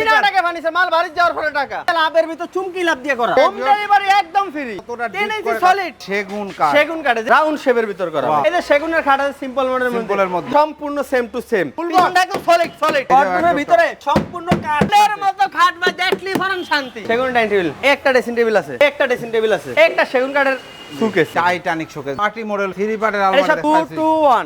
বিনা টাকা ফার্নিচার মাল বাড়ি যাওয়ার পরে টাকা। লাভের ভিতর চুমকি লাভ দিয়ে করা। হোম ডেলিভারি একদম ফ্রি। কতটা তিন deep ইঞ্চি সলিড সেগুন কাঠ। সেগুন কাঠে রাউন্ড শেপের ভিতর করা। এই যে সেগুনের কাঠ আছে সিম্পল মডেলের মধ্যে। Simple মধ্যে। সম্পূর্ণ সেম টু সেম Full একদম সলিড সলিড এই যে বটরুমের একদম ভিতরে সম্পূর্ণ কাঠের মতো খাট বা দেখলি ফরান শান্তি। সেগুন ডাইনিং টেবিল। একটা ড্রেসিং টেবিল আছে একটা ড্রেসিং টেবিল আছে। একটা সেগুন কাঠের showcase Titanic showcase party model three পার্টের এইসব টু টু ওয়ান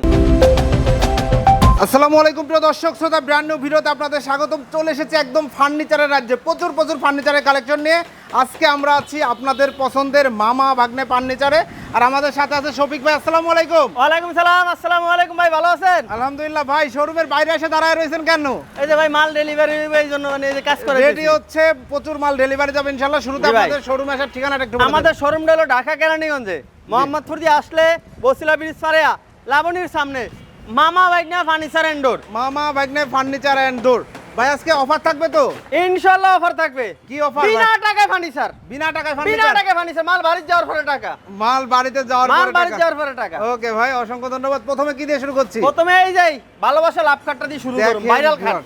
আসসালামু আলাইকুম প্রিয় দর্শক শ্রোতা ব্র্যান্ড নিউ ভিডিওতে আপনাদের স্বাগতম। চলে এসেছে একদম ফার্নিচারের রাজ্যে। প্রচুর প্রচুর ফার্নিচারের কালেকশন নিয়ে। আজকে আমরা আছি আপনাদের পছন্দের মামা ভাগ্নে ফার্নিচারে আর আমাদের সাথে আছে শফিক ভাই আসসালামু আলাইকুম। ওয়ালাইকুম সালাম আসসালামু আলাইকুম ভাই ভালো আছেন? আলহামদুলিল্লাহ ভাই শোরুমের বাইরে এসে দাঁড়ায় রয়েছেন কেন? এই যে ভাই মাল ডেলিভারি এই জন্য মানে এই যে কাজ করে রেডি হচ্ছে প্রচুর মাল ডেলিভারি যাবে ইনশাল্লাহ শুরুতে আপনাদের শোরুমে আসার ঠিকানাটা একটু। আমাদের শোরুমটা হলো ঢাকা কেরানীগঞ্জে মোহাম্মদপুর দিয়ে আসলে বসিলা ব্রিজ পারেয়া লাবণীর সামনে। মামা বাইকনা ফার্নিচার এন্ডোর মামা ভাগ্নে ফার্নিচার এন্ড ডোর। ভাই আজকে অফার থাকবে তো? ইনশাআল্লাহ অফার থাকবে। কি offer বিনা টাকায় ফার্নিচার। বিনা টাকায় বিনা টাকায় ফার্নিচার মাল বাড়ি যাওয়ার পরে টাকা। মাল বাড়িতে যাওয়ার মাল পরে বাড়ি টাকা। যাওয়ার পরে টাকা। ওকে ভাই অসংখ্য ধন্যবাদ। প্রথমে কি দিয়ে শুরু করছি? প্রথমে এই যাই ভালোবাসা লাভ খাটটা দিয়ে শুরু করুন ভাইরাল খাট।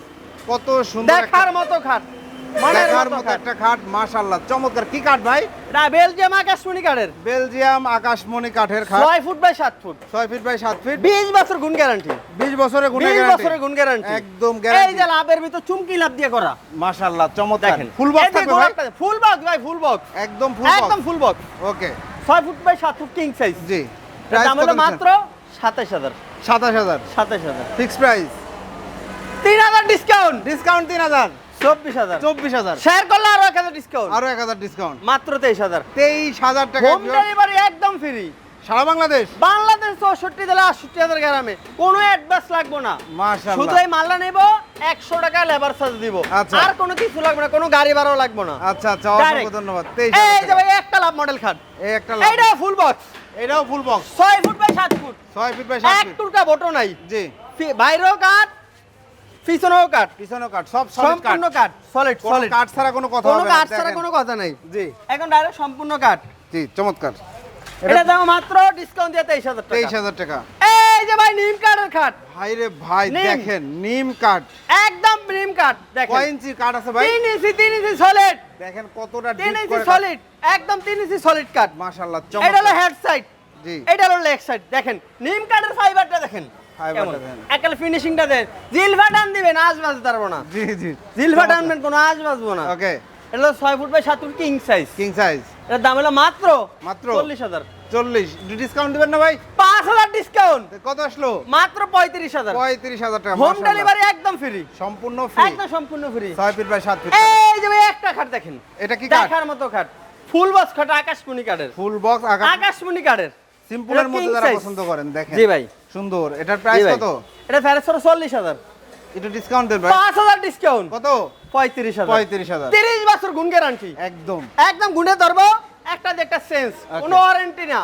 কত সুন্দর দেখার মতো খাট। দেখার মতো একটা খাট মাশাআল্লাহ। চমৎকার। কি কাঠ ভাই? এটা বেলজিয়াম আকাশমণি কাঠের বেলজিয়াম আকাশমণি কাঠের খাট। ফুট বাই সাত ফুট। ছয় ফিট বাই সাত ফিট। বিশ বছর গুণ গ্যারান্টি। বিশ বছরের গুণে বিশ বছরের গুণ গ্যারান্টি। একদম এই যে লাভের ভিতর চুমকি লাভ দিয়ে করা। মাশাআল্লাহ চমৎকার। দেখেন। ফুল বক্স থাকবে ভাই? ফুল বক্স ভাই ফুল বক্স। একদম ফুল একদম ফুল বক্স। ওকে। ছয় ফুট বাই সাত ফুট কিং সাইজ জি। দাম হলো মাত্র সাতাশ হাজার। সাতাশ হাজার। সাতাশ হাজার। ফিক্স প্রাইস তিন হাজার ডিসকাউন্ট ডিসকাউন্ট তিন হাজার। চব্বিশ হাজার। চব্বিশ হাজার। শেয়ার করলে আরও এক হাজার ডিসকাউন্ট আরও এক হাজার ডিসকাউন্ট মাত্র তেইশ হাজার। তেইশ হাজার টাকা হোম ডেলিভারি একদম ফ্রি সারা বাংলাদেশ? বাংলাদেশ চৌষট্টি জেলা আটষট্টি হাজার গ্রামে। কোনো অ্যাডভান্স লাগবে না। শুধু এই মালটা নেব একশো টাকা লেবার চার্জ দিব। আচ্ছা। আর কোনো কিছু লাগবে না কোনো গাড়ি ভাড়াও লাগবে না। আচ্ছা আচ্ছা অসংখ্য ধন্যবাদ। এই যে ভাই একটা লাভ মডেল খাট। এই একটা ফুল বক্স এটাও ফুল বক্স ছয় ফুট বাই সাত ফুট ছয় ফিট বাই সাত এক ফিট বটো নাই। জি। বাইরেও কাঠ পিছনেও কাঠ। পিছনে কাঠ সব সম্পূর্ণ কাঠ সলিড সলিড কাঠ ছাড়া কোনো কথা কোনো কাঠ ছাড়া কোনো কথা নাই। জি। এখন ডাইরেক্ট সম্পূর্ণ কাঠ। জি চমৎকার। এটা দাম মাত্র ডিসকাউন্ট দিয়ে তেইশ হাজার তেইশ টাকা হাজার টাকা। এই যে ভাই নিম কাঠের খাট ভাই রে ভাই দেখেন নিম কাঠ। একদম নিম কাঠ কয় ইঞ্চি কাঠ আছে ভাই? তিন ইঞ্চি তিন ইঞ্চি সলিড দেখেন কতটা তিন ইঞ্চি সলিড একদম তিন ইঞ্চি সলিড কাঠ। মাশাআল্লাহ এটা হলো হেড সাইড জি। এটা হলো লেগ সাইড দেখেন। নিম কাঠের ফাইবারটা দেখেন। একাল ফিনিশিংটা দেন। জিলফা টান দিবেন আজ বাজতে পারব না। জি জি। জিলফা টানবেন কোনো আজ বাজবো না। ওকে এটা ছয় ফুট বাই সাত foot king size king size এটার দাম হলো মাত্র মাত্র? চল্লিশ হাজার। চল্লিশ। ডিসকাউন্ট দিবেন না ভাই? পাঁচ হাজার ডিসকাউন্ট তো কত আসলো? মাত্র পঁয়ত্রিশ হাজার। পঁয়ত্রিশ হাজার টাকা হোম ডেলিভারি একদম ফ্রি সম্পূর্ণ ফ্রি একদম সম্পূর্ণ ফ্রি ছয় ফিট বাই সাত ফিট। এই যে একটা খাট দেখেন। এটা কি দেখার মতো খাট। ফুল বক্স খাট আকাশমণি কাঠের ফুল বক্স আকাশমণি কাঠের সিম্পলের মধ্যে যারা পছন্দ করেন দেখেন। জি ভাই। সুন্দর। এটার প্রাইস কত? এটা ফেরেস করে চল্লিশ হাজার। একটু ডিসকাউন্ট দেন ভাই। পাঁচ হাজার ডিসকাউন্ট কত? পঁয়ত্রিশ হাজার। পঁয়ত্রিশ হাজার। তিরিশ বছর গুণ গ্যারান্টি একদম। একদম গুণে ধরবো একটা দিয়ে একটা সেন্স কোনো ওয়ারেন্টি না।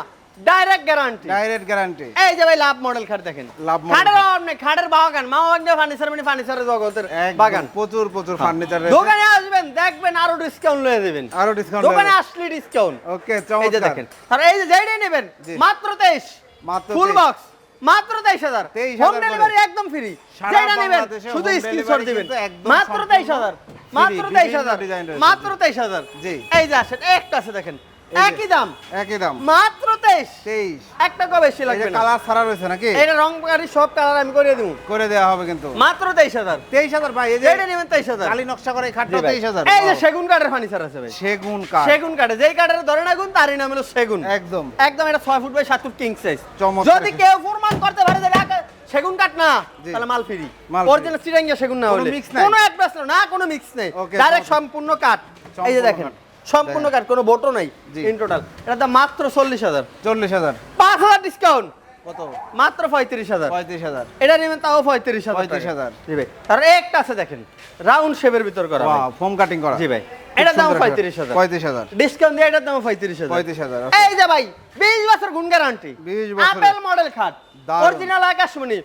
ডাইরেক্ট গ্যারান্টি ডাইরেক্ট গ্যারান্টি এই যে ভাই লাভ মডেল খাট দেখেন। লাভ model খাটের নেই খাটের বাগান। মা বাগান ফার্নিচার মানে ফার্নিচারের জগতের বাগান। প্রচুর প্রচুর ফার্নিচার দোকানে আসবেন দেখবেন আরও ডিসকাউন্ট লয়ে দেবেন। আরও ডিসকাউন্ট দোকানে আসলে ডিসকাউন্ট ওকে চমৎকার এই যে দেখেন। আর এই যে যেইটাই নেবেন মাত্র তেইশ। মাত্র ফুল 23 বক্স মাত্র তেইশ হাজার। 23,000 হোম। ডেলিভারি একদম ফ্রি যেটা নেবেন শুধু স্ক্রিনশট দিবেন। মাত্র তেইশ হাজার। মাত্র তেইশ হাজার। মাত্র তেইশ হাজার। জি। এই যে আসেন একটা আছে দেখেন। একই দাম। একই দাম। মাত্র তেইশ। তেইশ। একটা কো বেশি লাগবে কালার ছাড়া রয়েছে নাকি? এটা রং গাড়ি সব কালার আমি করে দিব। করে দেওয়া হবে কিন্তু। মাত্র তেইশ হাজার। তেইশ হাজার ভাই এই যে যেটা নেবেন তেইশ হাজার। কালি নকশা করে খাটটা তেইশ হাজার। এই যে সেগুন কাঠের ফার্নিচার আছে ভাই। সেগুন কাঠ। সেগুন কাঠে যেই কাঠের ধরে না গুণ তারই নাম হলো সেগুন। একদম। একদম এটা ছয় ফুট বাই সাত ফুট কিং সাইজ যদি কেউ প্রমাণ করতে পারে যে সেগুন না তাহলে মাল ফ্রি। অরিজিনাল সেগুন না কোনো হলে। কোনো এক না কোনো মিক্স নেই। ডাইরেক্ট সম্পূর্ণ কাঠ। এই যে দেখেন। সম্পূর্ণ কাঠ কোনো বোটো নাই ইন টোটাল এটা দাম মাত্র চল্লিশ হাজার। চল্লিশ হাজার। পাঁচ হাজার ডিসকাউন্ট কত? মাত্র পঁয়ত্রিশ হাজার। পঁয়ত্রিশ হাজার। এটা নেবেন তাও পঁয়ত্রিশ হাজার 35,000 জি ভাই। তার একটা আছে দেখেন রাউন্ড শেপের ভিতর করা। ফোম কাটিং করা। জি ভাই। খুব এটা দাম। পঁয়ত্রিশ হাজার। পঁয়ত্রিশ হাজার। ডিসকাউন্ট দিয়ে এটার দাম পঁয়ত্রিশ হাজার। পঁয়ত্রিশ হাজার এই যে ভাই বিশ বছর গুণ গ্যারান্টি 20 বছরের। আপেল মডেল খাট। অরিজিনাল আকাশমণি।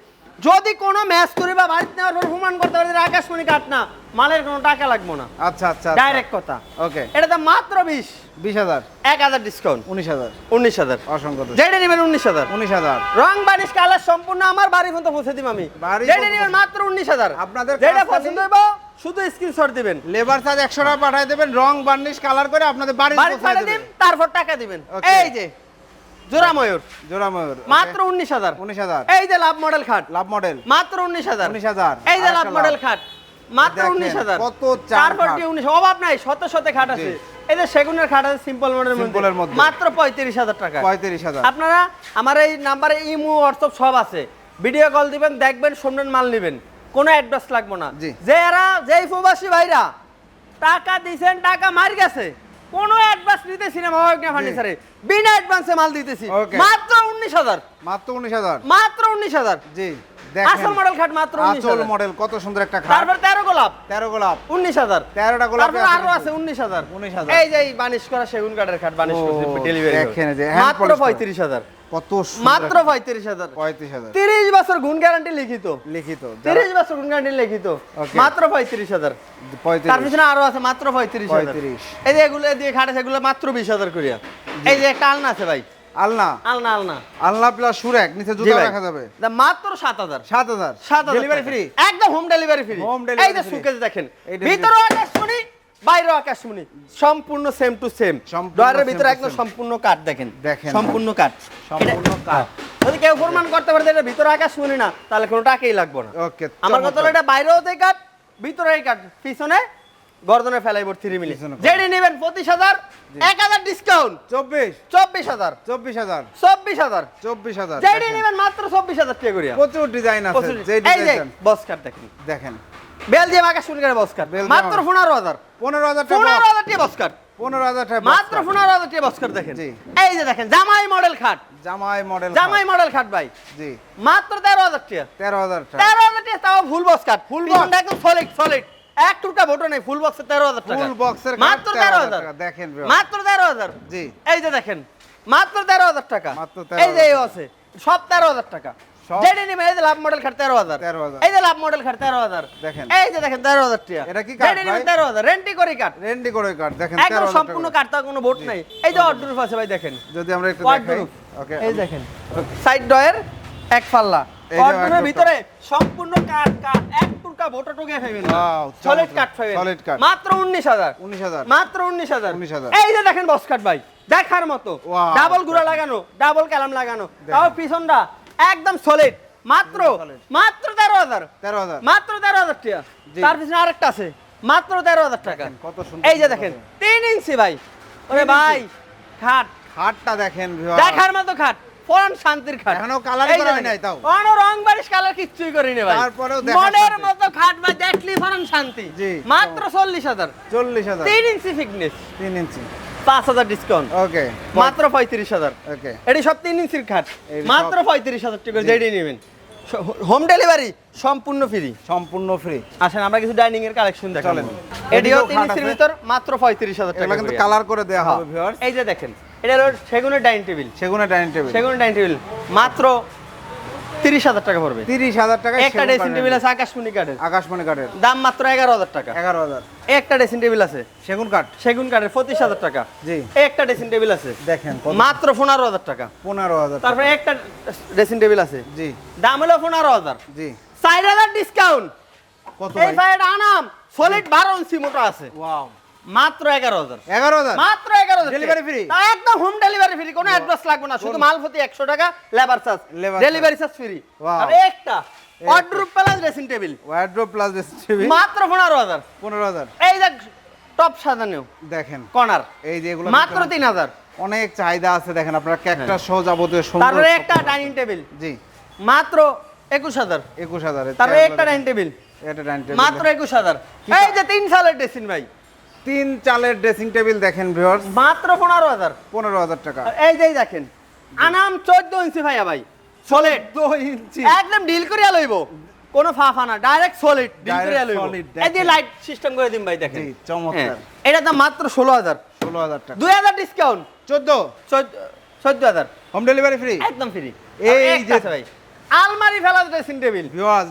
যদি কোনো ম্যাচ করি বা বাড়িতে নেওয়ার পর প্রমাণ করতে পারে আকাশমণি কাঠ না। মালের কোনো টাকা লাগবে না। আচ্ছা আচ্ছা ডাইরেক্ট কথা। ওকে এটা দাম মাত্র বিশ। বিশ হাজার। এক হাজার ডিসকাউন্ট উনিশ হাজার। উনিশ হাজার। অসংখ্য। যেটা নেবেন উনিশ হাজার। উনিশ হাজার। রং বানিশ কালার সম্পূর্ণ আমার বাড়ি পর্যন্ত পৌঁছে দিব আমি। যেটা। নেবেন মাত্র উনিশ হাজার। আপনাদের যেটা পছন্দ হইব শুধু স্ক্রিনশট দিবেন। লেবার চার্জ একশো টাকা পাঠিয়ে দেবেন রং বার্নিশ কালার করে আপনাদের বাড়ি ছাড়ে দিন তারপর টাকা দিবেন. এই যে জোড়া ময়ূর জোড়া ময়ূর মাত্র উনিশ হাজার। উনিশ হাজার। এই যে লাভ মডেল খাট। Love model. মাত্র উনিশ হাজার। উনিশ হাজার। এই যে লাভ মডেল খাট। মাত্র উনিশ হাজার। কত চার উনিশ অভাব নাই শত শত খাট আছে। এই যে সেগুনের খাট আছে সিম্পল মডেলের মধ্যে। মাত্র পঁয়ত্রিশ হাজার টাকা। পঁয়ত্রিশ হাজার। আপনারা আমার এই নাম্বারে ইমো হোয়াটসঅ্যাপ সব আছে। ভিডিও কল দিবেন দেখবেন শুনবেন মাল নেবেন। কোনো অ্যাড্রেস লাগবে না। যে এরা যেই প্রবাসী ভাইরা টাকা দিছেন টাকা মার গেছে। কোনো অ্যাডভান্স নিতেছি না মহাবিজ্ঞান ফার্নিচারে। বিনা অ্যাডভান্সে মাল দিতেছি। মাত্র উনিশ হাজার। মাত্র উনিশ হাজার। মাত্র উনিশ হাজার। জি আসল মডেল খাট মাত্র উনিশ মডেল কত সুন্দর একটা খাট। তারপর তেরো গোলাপ। তেরো গোলাপ। উনিশ হাজার। তেরোটা গোলাপ তারপর আরও আছে উনিশ হাজার। 19,000 এই যে বানিশ করা সেগুন কাঠের খাট বানিশ করে ডেলিভারি দেখেন যে মাত্র কত মাত্র পঁয়ত্রিশ হাজার। পঁয়ত্রিশ হাজার। তিরিশ বছর গুণ গ্যারান্টি লিখিত। লিখিত তিরিশ বছর গুণ গ্যারান্টি লিখিত। মাত্র পঁয়ত্রিশ হাজার। তার পিছনে আরও আছে মাত্র পঁয়ত্রিশ 35 এই যে এগুলো দিয়ে খাটে সেগুলো মাত্র বিশ হাজার করিয়া। এই যে একটা আলনা আছে ভাই। আলনা? আলনা আলনা। আলনা প্লাস সুরেক নিচে জুতা রাখা যাবে। মাত্র সাত হাজার। সাত হাজার। সাত হাজার ডেলিভারি ফ্রি একদম home delivery free Home delivery এই যে সুকেজ দেখেন। ভিতরে আকাশমণি বাইরে আকাশমণি সম্পূর্ণ সেম টু সেম ডয়ারের ভিতরে একদম সম্পূর্ণ কাঠ দেখেন। দেখেন। সম্পূর্ণ কাঠ। সম্পূর্ণ কাঠ। যদি কেউ প্রমাণ করতে পারে এটা ভিতরে আকাশ আকাশমণি না তাহলে কোনো টাকাই লাগবে না। ওকে আমার কথা হলো এটা বাইরেও তাই কাঠ ভিতরেই কাঠ পিছনে গর্দনে ফেলাই ভোর থ্রি মিলি যেটি নেবেন পঁচিশ হাজার এক হাজার ডিসকাউন্ট চব্বিশ। চব্বিশ হাজার। চব্বিশ হাজার। চব্বিশ হাজার। চব্বিশ হাজার যেটি নেবেন মাত্র চব্বিশ হাজার টাকা করিয়া। প্রচুর ডিজাইন আছে বস দেখেন। দেখেন। বেলজিয়াম আকাশ বস মাত্র পনেরো হাজার। পনেরো হাজার পনেরো হাজার টাকা বস পনেরো হাজার টাকা মাত্র পনেরো হাজার টাকা বস দেখেন। এই যে দেখেন জামাই মডেল খাট। জামাই মডেল জামাই মডেল খাট ভাই। জি। মাত্র তেরো হাজার টাকা তেরো হাজার টাকা তেরো হাজার টাকা তাও full box cut full box। একদম সলিড সলিড এক টুকটা ভোটো নেই ফুল বক্সে তেরো হাজার টাকা। ফুল বক্সের মাত্র তেরো হাজার। দেখেন মাত্র তেরো হাজার? জি। এই যে দেখেন মাত্র তেরো হাজার টাকা। মাত্র এই যে আছে সব তেরো হাজার টাকা। সব- নিবেন এই যে লাভ মডেল খাট তেরো হাজার। এই যে লাভ মডেল খাট তেরো হাজার। দেখেন। এই যে দেখেন তেরো হাজার টাকা এটা কি নিবেন তেরো হাজার। রেন্টি করে কাট রেন্ডি করে কাঠ দেখেন একদম 13,000 সম্পূর্ণ টাকা। কোনো বোট নাই। এই যে আছে ভাই দেখেন। যদি আমরা একটু দেখাই। ওকে এই দেখেন। সাইড ডয়ের এক পাল্লা ভিতরে সম্পূর্ণ কাঠ কাঠ এক ভোটা টুকে সলিড পাইবেন Solid কাঠ। মাত্র 19000 উনিশ হাজার। মাত্র 19000 19,000 এই যে দেখেন বস কাঠ ভাই দেখার মতো। ডাবল গুড়া লাগানো ডাবল কালাম লাগানো। তাও পিছনটা একদম সলিড মাত্র মাত্র 13000 তেরো হাজার। মাত্র 13000 টাকা তার পিছনে আরেকটা আছে। মাত্র 13000 টাকা। কত সুন্দর এই যে দেখেন 3 ইঞ্চি ভাই। ওরে ভাই খাট। খাটটা দেখেন। দেখার মতো খাট। শান্তির খাট। এখনও যে করা হয় নাই তাও। কোনো রং বারিশ কালার কিচ্ছুই ভাই। তারপরেও দেখার মনের। মতো খাট ভাই দেখলি শান্তি। জি। মাত্র চল্লিশ হাজার। চল্লিশ হাজার। তিন ইঞ্চি ফিটনেস তিন ইঞ্চি। পাঁচ হাজার ডিসকাউন্ট ওকে মাত্র পঁয়ত্রিশ হাজার। ওকে এটি সব তিন ইঞ্চির খাট। মাত্র সব- পঁয়ত্রিশ হাজার টাকা যেটি নেবেন। হোম ডেলিভারি সম্পূর্ণ ফ্রি সম্পূর্ণ ফ্রি আসেন আমরা কিছু ডাইনিং এর কালেকশন দেখাবো। এটিও এদিকেও তিন ইঞ্চির ভিতর মাত্র পঁয়ত্রিশ হাজার টাকা এগুলো কিন্তু কালার করে দেওয়া হবে। ভিউয়ার্স এই যে দেখেন এটা হলো সেগুনের ডাইনিং টেবিল। সেগুনের ডাইনিং টেবিল। সেগুন ডাইনিং টেবিল। মাত্র তিরিশ হাজার টাকা পড়বে। তিরিশ হাজার টাকা একটা ড্রেসিং টেবিল আছে আকাশমণি কাঠের। আকাশমণি কাঠের। দাম মাত্র এগারো হাজার টাকা। এগারো হাজার। একটা ড্রেসিং টেবিল আছে। সেগুন কাঠ। সেগুন কাঠের পঁচিশ হাজার টাকা। জি। একটা ড্রেসিং টেবিল আছে। দেখেন মাত্র পনেরো হাজার টাকা। পনেরো হাজার তারপরে একটা ড্রেসিং টেবিল আছে। জি। দাম হলো পনেরো হাজার। জি। চার হাজার ডিসকাউন্ট কত এই ফাইড আনাম। সলিড বারো ইঞ্চি মোটা আছে। ওয়াও মাত্র এগারো হাজার। এগারো হাজার? মাত্র এগারো হাজার free? তা একদম হোম ডেলিভারি ফ্রি কোনো অ্যাডভান্স লাগবে না শুধু মাল প্রতি একশো টাকা labour charge delivery charge free. আর একটা wardrobe plus dressing table wardrobe plus dressing table মাত্র পনেরো হাজার। পনেরো হাজার। এই যে টপ সাজানো দেখেন। কর্নার এই যে এগুলো মাত্র তিন হাজার। অনেক চাহিদা আছে দেখেন আপনারা ক্যাকটাস সহ যাবতীয় তারপরে একটা ডাইনিং টেবিল জি। মাত্র একুশ হাজার। একুশ হাজার তারপরে একটা ডাইনিং টেবিল এটা ডাইনিং টেবিল মাত্র একুশ হাজার। এই যে তিন সালের ড্রেসিং ভাই। তিন চালের ড্রেসিং টেবিল দেখেন ভিউয়ার্স মাত্র পনেরো হাজার। পনেরো হাজার টাকা। এই যে দেখেন আনাম চোদ্দ ইঞ্চি ভাইয়া ভাই সলিড দু ইঞ্চি। একদম ডিল করিয়া লইব। কোনো ফাফা না ডাইরেক্ট সলিড ডিল করিয়া লইব। এই যে লাইট সিস্টেম করে দিন ভাই দেখেন। জি, চমৎকার। হ্যাঁ, এটা দাম মাত্র ষোলো হাজার। ষোলো হাজার টাকা। দুই হাজার ডিসকাউন্ট চোদ্দ? চোদ্দ হাজার। হোম ডেলিভারি ফ্রি একদম ফ্রি এই যে- ভাই। আলমারি ফেলা ড্রেসিং টেবিল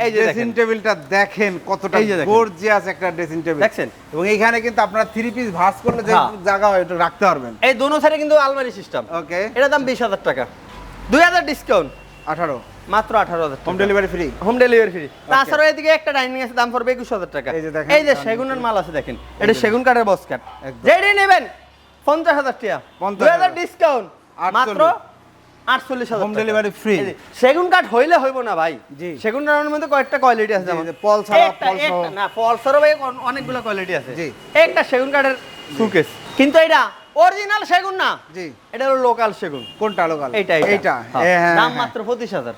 এই যে ড্রেসিং দেখেন। টেবিলটা দেখেন কতটা। গর্জিয়াস একটা ড্রেসিং টেবিল দেখছেন? এবং এইখানে কিন্তু আপনারা থ্রি পিস ভাঁজ করলে যে হ্যাঁ। জায়গা হয় এটা রাখতে পারবেন। এই দোনো সাইডে কিন্তু আলমারি সিস্টেম ওকে এটা দাম বিশ হাজার টাকা। দুই হাজার ডিসকাউন্ট আঠারো। মাত্র আঠারো হাজার home delivery free home delivery free তাছাড়াও এদিকে একটা ডাইনিং আছে দাম পড়বে একুশ হাজার টাকা। এই যে দেখেন, এই যে সেগুনের মাল আছে দেখেন। এটা সেগুন কাঠের বস কাঠ। যেটাই নেবেন? পঞ্চাশ হাজার টাকা। 50,000 দুই হাজার ডিসকাউন্ট মাত্র 48 আটচল্লিশ হাজার হোম ডেলিভারি ফ্রি সেগুন কাঠ হইলে হইব না ভাই জি। সেগুন কাঠের মধ্যে কয়েকটা কোয়ালিটি আছে যেমন যে পল ছাড়া, একটা- পল সহ। একটা- না পলসারও ভাই অন- অনেকগুলো কোয়ালিটি আছে জি। একটা সেগুন কাঠের সুকেস কিন্তু এটা অরিজিনাল সেগুন না? জি। এটা হলো লোকাল সেগুন। কোনটা লোকাল এইটা এইটা। হ্যাঁ। এ, হ্যাঁ, দাম হ্যাঁ। মাত্র পঁচিশ হাজার।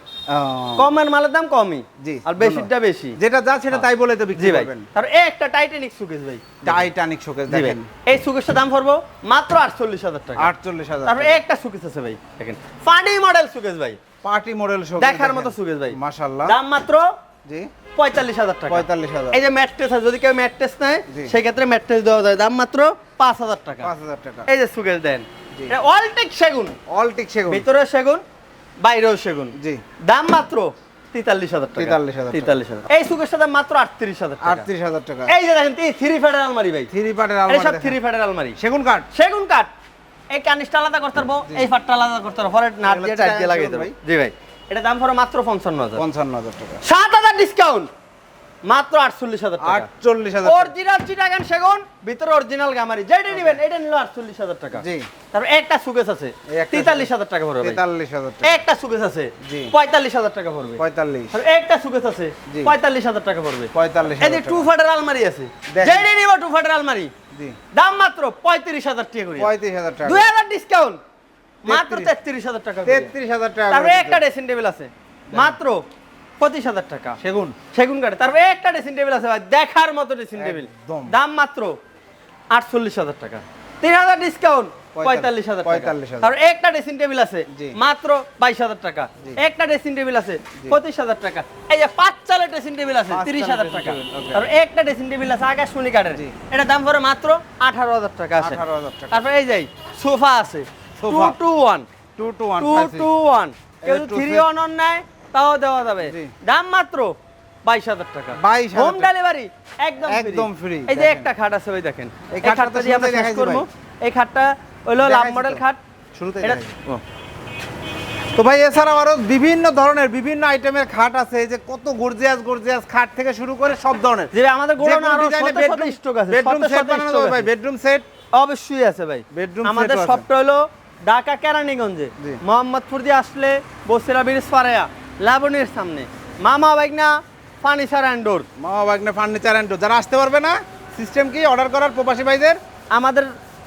কমের মালের দাম কমই জি, আর বেশিটা বেশি। যেটা যা সেটা তাই বলে তো বিক্রি করবেন। এই একটা টাইটানিক সুকেস ভাই। টাইটানিক দেখেন। এই সুকেসটার দাম পড়ব মাত্র আটচল্লিশ হাজার টাকা। আটচল্লিশ হাজার তারপর একটা সুকেস আছে ভাই দেখেন। মডেল সুকেস ভাই। পার্টি মডেল দেখার মতো সুকেস ভাই। মাশাআল্লাহ। দাম মাত্র জি। পঁয়তাল্লিশ হাজার টাকা। পঁয়তাল্লিশ হাজার। এই যে ম্যাট্রেস আছে যদি কেউ ম্যাট্রেস নেয় জি। ম্যাট্রেস দেওয়া যায়। দাম মাত্র পাঁচ হাজার টাকা। পাঁচ হাজার টাকা। এই যে সুকেস দেন। অলটেক সেগুন। অলটিক সেগুন। ভিতরে সেগুন বাইরেও সেগুন। জি। দাম মাত্র তেতাল্লিশ হাজার টাকা। 43,000 তেতাল্লিশ হাজার। এই সুকেশটার দাম মাত্র আটত্রিশ হাজার আটত্রিশ হাজার টাকা। এই যে দেখেন থ্রি ফ্যাটের আলমারি ভাই। থ্রি সব থ্রি। ফ্যাটের আলমারি। সেগুন কাঠ। সেগুন কাঠ। এই কানিসটা আলাদা করতে পারব এই ফাটটা আলাদা করতে পারব। পরে নাট দিয়ে টাইট দিয়ে লাগিয়ে দেবো। জি ভাই। এটা দাম পড়ে মাত্র পঞ্চান্ন হাজার। পঞ্চান্ন হাজার টাকা। সাত হাজার ডিসকাউন্ট মাত্র আটচল্লিশ হাজার আটচল্লিশ হাজার অরিজিনাল চিটাগান সেগুন ভিতরে অরিজিনাল গামারি। যেটা নিবেন এটা নিল আটচল্লিশ হাজার টাকা। জি। তারপর একটা সুকেস আছে তেতাল্লিশ হাজার টাকা পড়বে তেতাল্লিশ হাজার টাকা। একটা সুকেস আছে জি। পঁয়তাল্লিশ হাজার টাকা পড়বে পঁয়তাল্লিশ। একটা সুকেস আছে জি। পঁয়তাল্লিশ হাজার টাকা পড়বে পঁয়তাল্লিশ এই যে টু ফাটের আলমারি আছে। যেটা নিব টু ফাটের আলমারি। জি। দাম মাত্র পঁয়ত্রিশ হাজার টাকা করে। পঁয়ত্রিশ হাজার টাকা। দুই হাজার ডিসকাউন্ট মাত্র তেত্রিশ। হাজার টাকা। তেত্রিশ হাজার টাকা তারপরে একটা। ড্রেসিং টেবিল আছে। মাত্র পঁচিশ হাজার টাকা। সেগুন। সেগুন কাঠে তারপরে একটা ড্রেসিং টেবিল আছে ভাই দেখার মতো ড্রেসিং টেবিল দাম মাত্র আটচল্লিশ হাজার টাকা। তিন হাজার ডিসকাউন্ট পঁয়তাল্লিশ হাজার টাকা। 45,000 তারপর একটা ড্রেসিং টেবিল আছে মাত্র বাইশ হাজার টাকা। একটা ড্রেসিং টেবিল আছে পঁচিশ হাজার টাকা। এই যে পাঁচ চালের ড্রেসিং টেবিল আছে তিরিশ হাজার টাকা. তারপর একটা ড্রেসিং টেবিল আছে আকাশমণি কাঠের। এটা দাম পড়ে মাত্র আঠারো হাজার টাকা আছে। 18,000 তারপর এই যাই সোফা আছে two two one two two one two two one কেউ থ্রি। ওয়ান অন নেয় তাও দেওয়া যাবে। দাম মাত্র বাইশ হাজার টাকা। 22,000 হোম ডেলিভারি একদম একদম free, এই যে একটা খাট আছে ওই দেখেন। এই খাটটা দিয়ে আমরা শেষ করব এই খাটটা হলো লাভ মডেল খাট। শুরুতে তো ভাই এছাড়াও আরও বিভিন্ন ধরনের বিভিন্ন আইটেমের খাট আছে। এই যে কত গর্জিয়াস গর্জিয়াস খাট থেকে শুরু করে সব ধরনের। যে আমাদের গোডাউনে আরও বেডরুম স্টক আছে বেডরুম সেট বানানো ভাই বেডরুম সেট অবশ্যই আছে ভাই। Bedroom আমাদের আছে। হলো ঢাকা কেরানীগঞ্জে। মোহাম্মদপুর দিয়ে আসলে বসিরা ব্রিজ পাড়ায়া লাবণীর সামনে। মামা বাইকনা ফার্নিচার অ্যান্ড ডোর মামা বাগনে ফার্নিচার অ্যান্ড যারা আসতে পারবে না সিস্টেম কি অর্ডার করার প্রবাসী ভাইদের? আমাদের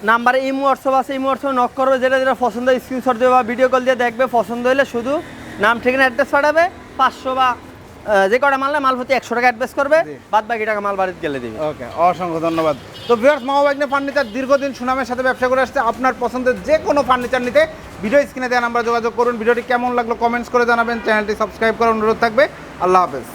নাম্বারে ইমো হোয়াটসঅ্যাপ আছে ইমো হোয়াটসঅ্যাপ নক করবে যেটা যেটা পছন্দ হয় স্ক্রিনশট দেবে বা ভিডিও কল দিয়ে দেখবে পছন্দ হলে শুধু নাম ঠিকানা অ্যাড্রেস পাঠাবে পাঁচশো বা যে কটা মাল নেয় মাল প্রতি একশো টাকা অ্যাডভান্স করবে। বাদ বাকি টাকা মাল বাড়িতে গেলে দিবে। ওকে অসংখ্য ধন্যবাদ। তো ভিউয়ার্স মামা বাগনে ফার্নিচার দীর্ঘদিন সুনামের সাথে ব্যবসা করে আসছে। আপনার পছন্দের যে কোনো ফার্নিচার নিতে ভিডিও স্ক্রিনে দেওয়া নাম্বার যোগাযোগ করুন। ভিডিওটি কেমন লাগল কমেন্টস করে জানাবেন। চ্যানেলটি সাবস্ক্রাইব করার অনুরোধ থাকবে। আল্লাহ হাফেজ।